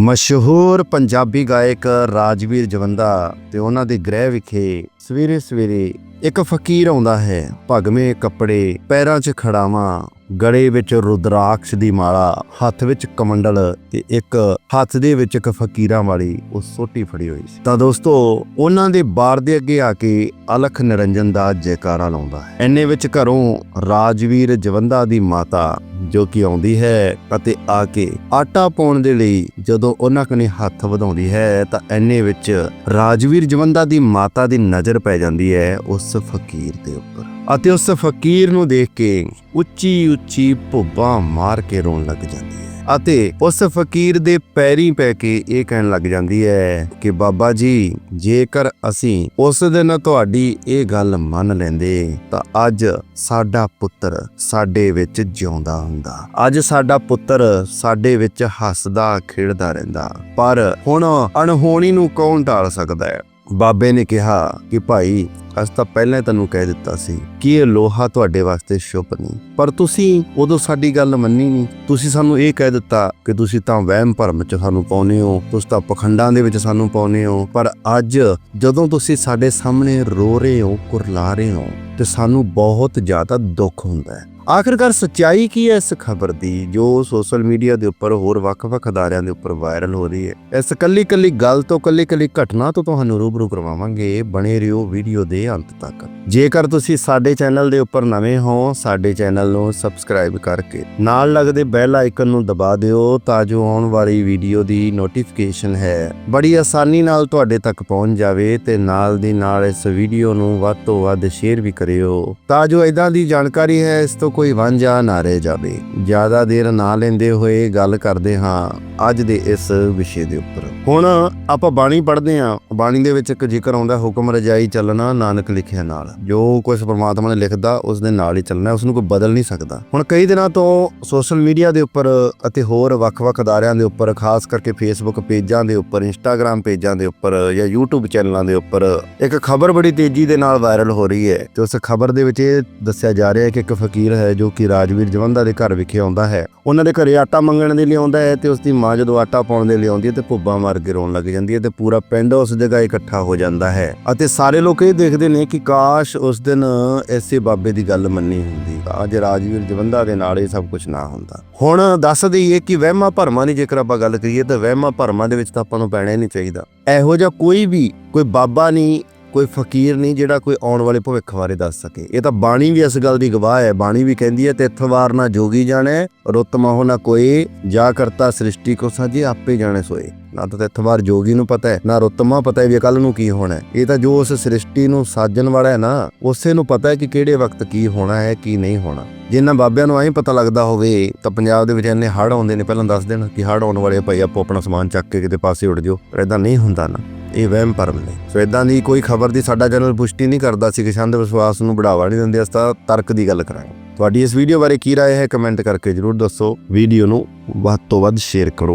ਮਸ਼ਹੂਰ ਪੰਜਾਬੀ ਗਾਇਕ ਰਾਜਵੀਰ ਜਵੰਦਾ ਤੇ ਉਹਨਾਂ ਦੇ ਗ੍ਰਹਿ ਵਿਖੇ ਸਵੇਰੇ ਸਵੇਰੇ ਇੱਕ ਫਕੀਰ ਆਉਂਦਾ ਹੈ। ਭਗਵੇਂ ਕੱਪੜੇ, ਪੈਰਾਂ 'ਚ ਖੜਾਵਾਂ ਗਲੇ ਵਿੱਚ ਰੁਦਰਾਕਸ਼ ਦੀ ਮਾਲਾ, ਹੱਥ ਵਿੱਚ ਕਮੰਡਲ ਤੇ ਇੱਕ ਹੱਥ ਦੇ ਵਿੱਚ ਇੱਕ ਫਕੀਰਾਂ ਵਾਲੀ ਉਹ ਸੋਟੀ ਫੜੀ ਹੋਈ ਸੀ। ਤਾਂ ਦੋਸਤੋ, ਉਹਨਾਂ ਦੇ ਬਾਰ ਦੇ ਅੱਗੇ ਆ ਕੇ ਅਲਖ ਨਿਰੰਜਨ ਦਾ ਜੈਕਾਰਾ ਲਾਉਂਦਾ ਹੈ। ਐਨੇ ਵਿੱਚ ਘਰੋਂ ਰਾਜਵੀਰ ਜਵੰਦਾ ਦੀ ਮਾਤਾ ਜੋ ਕਿ ਆਉਂਦੀ ਹੈ ਅਤੇ ਆ ਕੇ ਆਟਾ ਪਾਉਣ ਦੇ ਲਈ ਜਦੋਂ ਉਹਨਾਂ ਕਨੇ ਹੱਥ ਵਧਾਉਂਦੀ ਹੈ ਤਾਂ ਐਨੇ ਵਿੱਚ ਰਾਜਵੀਰ ਜਵੰਦਾ ਦੀ ਮਾਤਾ ਦੀ ਨਜ਼ਰ ਪੈ ਜਾਂਦੀ ਹੈ ਉਸ ਫਕੀਰ ਦੇ ਉੱਪਰ। ਅਤੇ ਉਸ ਫਕੀਰ ਨੂੰ ਦੇਖ ਕੇ ਉੱਚੀ ਉੱਚੀ ਭੁੱਬਾਂ ਮਾਰ ਕੇ ਰੋਣ ਲੱਗ ਜਾਂਦੀ ਹੈ। ਅਤੇ ਉਸ ਫਕੀਰ ਦੇ ਪੈਰੀ ਪੈ ਕੇ ਇਹ ਕਹਿਣ ਲੱਗ ਜਾਂਦੀ ਹੈ ਕਿ, ਬਾਬਾ ਜੀ, ਜੇਕਰ ਅਸੀਂ ਉਸ ਦਿਨ ਤੁਹਾਡੀ ਇਹ ਗੱਲ ਮੰਨ ਲੈਂਦੇ, ਤਾਂ ਅੱਜ ਸਾਡਾ ਪੁੱਤਰ ਸਾਡੇ ਵਿੱਚ ਜਿਉਂਦਾ ਹੁੰਦਾ। ਅੱਜ ਸਾਡਾ ਪੁੱਤਰ ਸਾਡੇ ਵਿੱਚ ਹੱਸਦਾ, ਖੇਡਦਾ ਰਹਿੰਦਾ। ਪਰ ਹੁਣ ਅਣਹੋਣੀ ਨੂੰ ਕੌਣ ਟਾਲ ਸਕਦਾ ਹੈ? ਬਾਬੇ ਨੇ ਕਿਹਾ ਕਿ ਭਾਈ, ਅਸੀਂ ਤਾਂ ਪਹਿਲਾਂ ਹੀ ਤੈਨੂੰ ਕਹਿ ਦਿੱਤਾ ਸੀ ਕਿ ਇਹ ਲੋਹਾ ਤੁਹਾਡੇ ਵਾਸਤੇ ਸ਼ੁਭ ਨਹੀਂ। ਪਰ ਤੁਸੀਂ ਉਦੋਂ ਸਾਡੀ ਗੱਲ ਮੰਨੀ ਨਹੀਂ। ਤੁਸੀਂ ਸਾਨੂੰ ਇਹ ਕਹਿ ਦਿੱਤਾ ਕਿ ਤੁਸੀਂ ਤਾਂ ਵਹਿਮ ਭਰਮ ਚ ਸਾਨੂੰ ਪਾਉਨੇ ਹੋ, ਤੁਸੀਂ ਤਾਂ ਪਖੰਡਾਂ ਦੇ ਵਿੱਚ ਸਾਨੂੰ ਪਾਉਨੇ ਹੋ। ਪਰ ਅੱਜ ਜਦੋਂ ਤੁਸੀਂ ਸਾਡੇ ਸਾਹਮਣੇ ਰੋ ਰਹੇ ਹੋ, ਕੁਰਲਾ ਰਹੇ ਹੋ, ਤੇ ਸਾਨੂੰ ਬਹੁਤ ਜ਼ਿਆਦਾ ਦੁੱਖ ਹੁੰਦਾ ਹੈ। ਆਖਿਰਕਾਰ ਸੱਚਾਈ ਕੀ ਹੈ ਇਸ ਖਬਰ ਦੀ, ਜੋ ਸੋਸ਼ਲ ਮੀਡੀਆ ਦੇ ਉੱਪਰ ਹੋਰ ਵੱਖ-ਵੱਖ ਅਦਾਰਿਆਂ ਦੇ ਉੱਪਰ ਵਾਇਰਲ ਹੋ ਰਹੀ ਹੈ। ਇਸ ਕੱਲੀ-ਕੱਲੀ ਗੱਲ ਤੋਂ, ਕੱਲੀ-ਕੱਲੀ ਘਟਨਾ ਤੋਂ ਤੁਹਾਨੂੰ ਰੂਬਰੂ ਕਰਵਾਵਾਂਗੇ ਬਣੇ ਰਹੋ ਵੀਡੀਓ ਦੇ ਅੰਤ ਤੱਕ। ਜੇਕਰ ਤੁਸੀਂ ਸਾਡੇ ਚੈਨਲ ਦੇ ਉੱਪਰ ਨਵੇਂ ਹੋ, ਸਾਡੇ ਚੈਨਲ ਨੂੰ ਸਬਸਕ੍ਰਾਈਬ ਕਰਕੇ ਨਾਲ ਲੱਗਦੇ ਬੈਲ ਆਈਕਨ ਨੂੰ ਦਬਾ ਦਿਓ ਤਾਂ ਜੋ ਆਉਣ ਵਾਲੀ ਵੀਡੀਓ ਦੀ ਨੋਟੀਫਿਕੇਸ਼ਨ ਹੈ, ਬੜੀ ਆਸਾਨੀ ਨਾਲ ਤੁਹਾਡੇ ਤੱਕ ਪਹੁੰਚ ਜਾਵੇ ਤੇ ਨਾਲ ਦੀ ਨਾਲ ਇਸ ਵੀਡੀਓ ਨੂੰ ਵੱਧ ਤੋਂ ਵੱਧ ਸ਼ੇਅਰ ਵੀ ਕਰਿਓ। ਤਾਂ ਜੋ ਇਦਾਂ ਦੀ ਜਾਣਕਾਰੀ ਹੈ, ਇਸ ਤੋਂ ਕੋਈ ਵਾਂਝਾ ਨਾ ਰਹਿ ਜਾਵੇ। ਜ਼ਿਆਦਾ ਦੇਰ ਨਾ ਲੈਂਦੇ ਹੋਏ ਗੱਲ ਕਰਦੇ ਹਾਂ ਅੱਜ ਦੇ ਇਸ ਵਿਸ਼ੇ ਦੇ ਉੱਪਰ। ਹੁਣ ਆਪਾਂ ਬਾਣੀ ਪੜ੍ਹਦੇ ਹਾਂ। ਬਾਣੀ ਦੇ ਵਿੱਚ ਇੱਕ ਜ਼ਿਕਰ ਆਉਂਦਾ, ਹੁਕਮ ਰਜਾਈ ਚੱਲਣਾ ਨਾਨਕ ਲਿਖਿਆ ਨਾਲ। ਜੋ ਕੁਝ ਪ੍ਰਮਾਤਮਾ ਨੇ ਲਿਖਦਾ, ਉਸ ਦੇ ਨਾਲ ਹੀ ਚੱਲਣਾ ਉਸ ਨੂੰ ਕੋਈ ਬਦਲ ਨਹੀਂ ਸਕਦਾ। ਹੁਣ ਕਈ ਦਿਨਾਂ ਤੋਂ ਸੋਸ਼ਲ ਮੀਡੀਆ ਦੇ ਉੱਪਰ ਅਤੇ ਹੋਰ ਵੱਖ-ਵੱਖ ਅਦਾਰਿਆਂ ਦੇ ਉੱਪਰ, ਖਾਸ ਕਰਕੇ ਫੇਸਬੁੱਕ ਪੇਜਾਂ ਦੇ ਉੱਪਰ ਇੰਸਟਾਗ੍ਰam ਪੇਜਾਂ ਦੇ ਉੱਪਰ ਜਾਂ YouTube ਚੈਨਲਾਂ ਦੇ ਉੱਪਰ, ਇੱਕ ਖਬਰ ਬੜੀ ਤੇਜ਼ੀ ਦੇ ਨਾਲ ਵਾਇਰਲ ਹੋ ਰਹੀ ਹੈ। ਤੇ ਉਸ ਖਬਰ ਦੇ ਵਿੱਚ ਇਹ ਦੱਸਿਆ ਜਾ ਰਿਹਾ ਹੈ ਕਿ ਇੱਕ ਫਕੀਰ ਹੈ ਜੋ ਕਿ ਰਾਜਵੀਰ ਜਵੰਦਾ ਦੇ ਘਰ ਵਿਖੇ ਆਉਂਦਾ ਹੈ। ਉਹਨਾਂ ਦੇ ਘਰੇ ਆਟਾ ਮੰਗਣ ਦੇ ਲਈ ਆਉਂਦਾ ਹੈ ਤੇ ਉਸ ਦੀ ਮਾਂ ਜਦੋਂ ਆਟਾ ਪਾਉਣ ਦੇ ਲਈ ਆਉਂਦੀ ਹੈ ਤੇ ਭੁੱਬਾਂ ਮਾਰ ਕੇ ਰੋਣ ਲੱਗ ਜਾਂਦੀ ਹੈ ਤੇ ਪੂਰਾ ਪਿੰਡ ਉਸ ਜਗ੍ਹਾ ਇਕੱਠਾ ਹੋ ਜਾਂਦਾ ਹੈ ਅਤੇ ਸਾਰੇ ਲੋਕ ਇਹ ਦੇਖਦੇ ਨੇ ਕਿ ਕਾਸ਼ ਉਸ ਦਿਨ ਐਸੇ ਬਾਬੇ ਦੀ ਗੱਲ ਮੰਨੀ ਹੁੰਦੀ। ਅੱਜ ਰਾਜਵੀਰ ਜਵੰਦਾ ਦੇ ਨਾਲ ਇਹ ਸਭ ਕੁਝ ਨਾ ਹੁੰਦਾ। ਹੁਣ ਦੱਸ ਦਈਏ ਕਿ ਵਹਿਮਾਂ ਭਰਮਾਂ ਦੀ ਜੇਕਰ ਆਪਾਂ ਗੱਲ ਕਰੀਏ ਤਾਂ ਵਹਿਮਾਂ ਭਰਮਾਂ ਦੇ ਵਿੱਚ ਤਾਂ ਆਪਾਂ ਨੂੰ ਪੈਣਾ ਹੀ ਨਹੀਂ ਚਾਹੀਦਾ। ਇਹੋ ਜਿਹਾ ਕੋਈ ਵੀ, ਕੋਈ ਬਾਬਾ ਨਹੀਂ ਕੋਈ ਫਕੀਰ ਨਹੀਂ ਜਿਹੜਾ ਕੋਈ ਆਉਣ ਵਾਲੇ ਭਵਿੱਖ ਬਾਰੇ ਦੱਸ ਸਕੇ। ਇਹ ਤਾਂ ਬਾਣੀ ਵੀ ਇਸ ਗੱਲ ਦੀ ਗਵਾਹ ਹੈ। ਬਾਣੀ ਵੀ ਕਹਿੰਦੀ ਹੈ ਤਿੱਥਵਾਰ ਨਾ ਜੋਗੀ ਜਾਣੇ, ਰੁੱਤ ਮਹੁ ਨਾ ਕੋਈ, ਜਾ ਕਰਤਾ ਸ੍ਰਿਸ਼ਟੀ ਕੋ ਸਾਜੇ ਆਪੇ ਜਾਣੇ ਸੋਏ। ਨਾ ਤਾਂ ਤਿੱਥਵਾਰ ਜੋਗੀ ਨੂੰ ਪਤਾ ਹੈ, ਨਾ ਰੁੱਤਮਾ ਪਤਾ ਹੈ ਵੀ ਕੱਲ ਨੂੰ ਕੀ ਹੋਣਾ ਹੈ। ਇਹ ਤਾਂ ਜੋ ਉਸ ਸ੍ਰਿਸ਼ਟੀ ਨੂੰ ਸਾਜਣ ਵਾਲਾ ਹੈ ਨਾ, ਉਸੇ ਨੂੰ ਪਤਾ ਹੈ ਕਿ ਕਿਹੜੇ ਵਕਤ ਕੀ ਹੋਣਾ ਹੈ, ਕੀ ਨਹੀਂ ਹੋਣਾ। ਜਿਨ੍ਹਾਂ ਬਾਬਿਆਂ ਨੂੰ ਐਂ ਪਤਾ ਲੱਗਦਾ ਹੋਵੇ, ਤਾਂ ਪੰਜਾਬ ਦੇ ਵਿੱਚ ਇੰਨੇ ਹੜ੍ਹ ਆਉਂਦੇ ਨੇ, ਪਹਿਲਾਂ ਦੱਸ ਦੇਣ ਕਿ ਹੜ੍ਹ ਆਉਣ ਵਾਲੇ ਭਾਈ ਆਪੋ ਆਪਣਾ ਸਮਾਨ ਚੱਕ ਕੇ ਕਿਤੇ ਪਾਸੇ ਉੱਡ ਜਾਓ, ਪਰ ਇਦਾਂ ਨਹੀਂ ਹੁੰਦਾ ਨਾ। ਇਹ ਵਹਿਮ ਭਰਮ ਨੇ। ਸੋ ਇਦਾਂ ਦੀ ਕੋਈ ਖਬਰ ਦੀ ਸਾਡਾ ਚੈਨਲ ਪੁਸ਼ਟੀ ਨਹੀਂ ਕਰਦਾ ਸੀ ਕਿ ਛੰਦ ਵਿਸ਼ਵਾਸ ਨੂੰ ਬੜਾਵਾ ਨਹੀਂ ਦਿੰਦੇ ਅਸਤਾ ਤਰਕ ਦੀ ਗੱਲ ਕਰਾਂਗੇ। ਤੁਹਾਡੀ ਇਸ ਵੀਡੀਓ ਬਾਰੇ ਕੀ ਰਾਏ ਹੈ, ਕਮੈਂਟ ਕਰਕੇ ਜਰੂਰ ਦੱਸੋ। ਵੀਡੀਓ ਨੂੰ ਵੱਧ ਤੋਂ ਵੱਧ ਸ਼ੇਅਰ ਕਰੋ।